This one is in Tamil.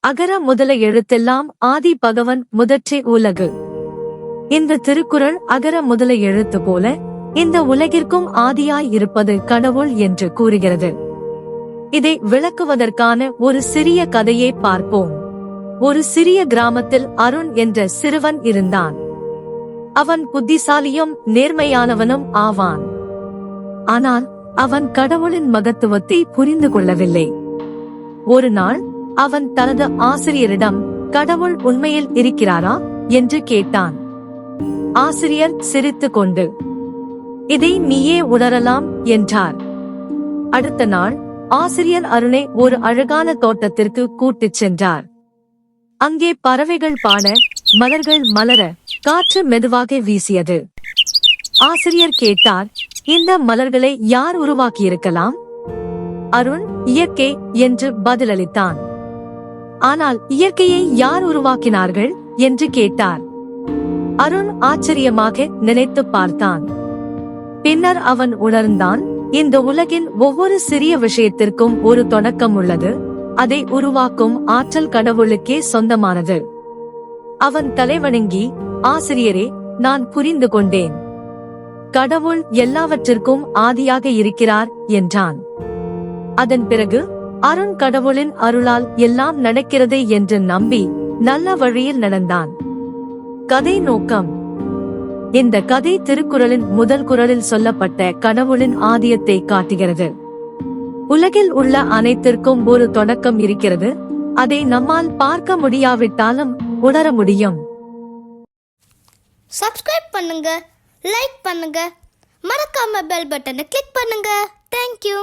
அகர முதல எழுத்தெல்லாம் ஆதி பகவன் முதற்றே உலகு. இந்த திருக்குறள் அகர முதல எழுத்து போல இந்த உலகிற்கும் ஆதியாய் இருப்பது கடவுள் என்று கூறுகிறது. இதை விளக்குவதற்கான ஒரு சிறிய கதையை பார்ப்போம். ஒரு சிறிய கிராமத்தில் அருண் என்ற சிறுவன் இருந்தான். அவன் புத்திசாலியும் நேர்மையானவனும் ஆவான். ஆனால் அவன் கடவுளின் மகத்துவத்தை புரிந்து கொள்ளவில்லை. ஒரு நாள் அவன் தனது ஆசிரியரிடம் கடவுள் உண்மையில் இருக்கிறாரா? என்று கேட்டான். ஆசிரியர் சிரித்துக் கொண்டு இதை நீயே உணரலாம் என்றார். அடுத்த நாள் ஆசிரியர் அருணை ஒரு அழகான தோட்டத்திற்கு கூட்டிச் சென்றார். அங்கே பறவைகள் பாட மலர்கள் மலர காற்று மெதுவாக வீசியது. ஆசிரியர் கேட்டார் இந்த மலர்களை யார் உருவாக்கியிருக்கலாம்? அருண் இயற்கை என்று பதிலளித்தான். ஆனால் இயற்கையை யார் உருவாக்கினார்கள்? என்று கேட்டார். அருண் ஆச்சரியமாக நினைத்து பார்த்தான். பின்னர் அவன் உணர்ந்தான் இந்த உலகின் ஒவ்வொரு சிறிய விஷயத்திற்கும் ஒரு தொடக்கம் உள்ளது. அதை உருவாக்கும் ஆற்றல் கடவுளுக்கே சொந்தமானது. அவன் தலைவணங்கி ஆசிரியரே நான் புரிந்து கொண்டேன். கடவுள் எல்லாவற்றிற்கும் ஆதியாக இருக்கிறார் என்றான். அதன் பிறகு அருண் கடவுளின் அருளால் எல்லாம் நடக்கிறது என்று நம்பி நல்ல வழியில் நடந்தான். கதை நோக்கம். இந்த கதை திருக்குறளின் முதல் குரலில் சொல்லப்பட்ட கடவுளின் ஆதியத்தை காட்டுகிறது. உலகில் உள்ள அனைத்திற்கும் ஒரு தொடக்கம் இருக்கிறது. அதை நம்மால் பார்க்க முடியாவிட்டாலும் உணர முடியும். சப்ஸ்கிரைப் பண்ணுங்க லைக் பண்ணுங்க மறக்காம பெல் பட்டனை கிளிக் பண்ணுங்க. தேங்க்யூ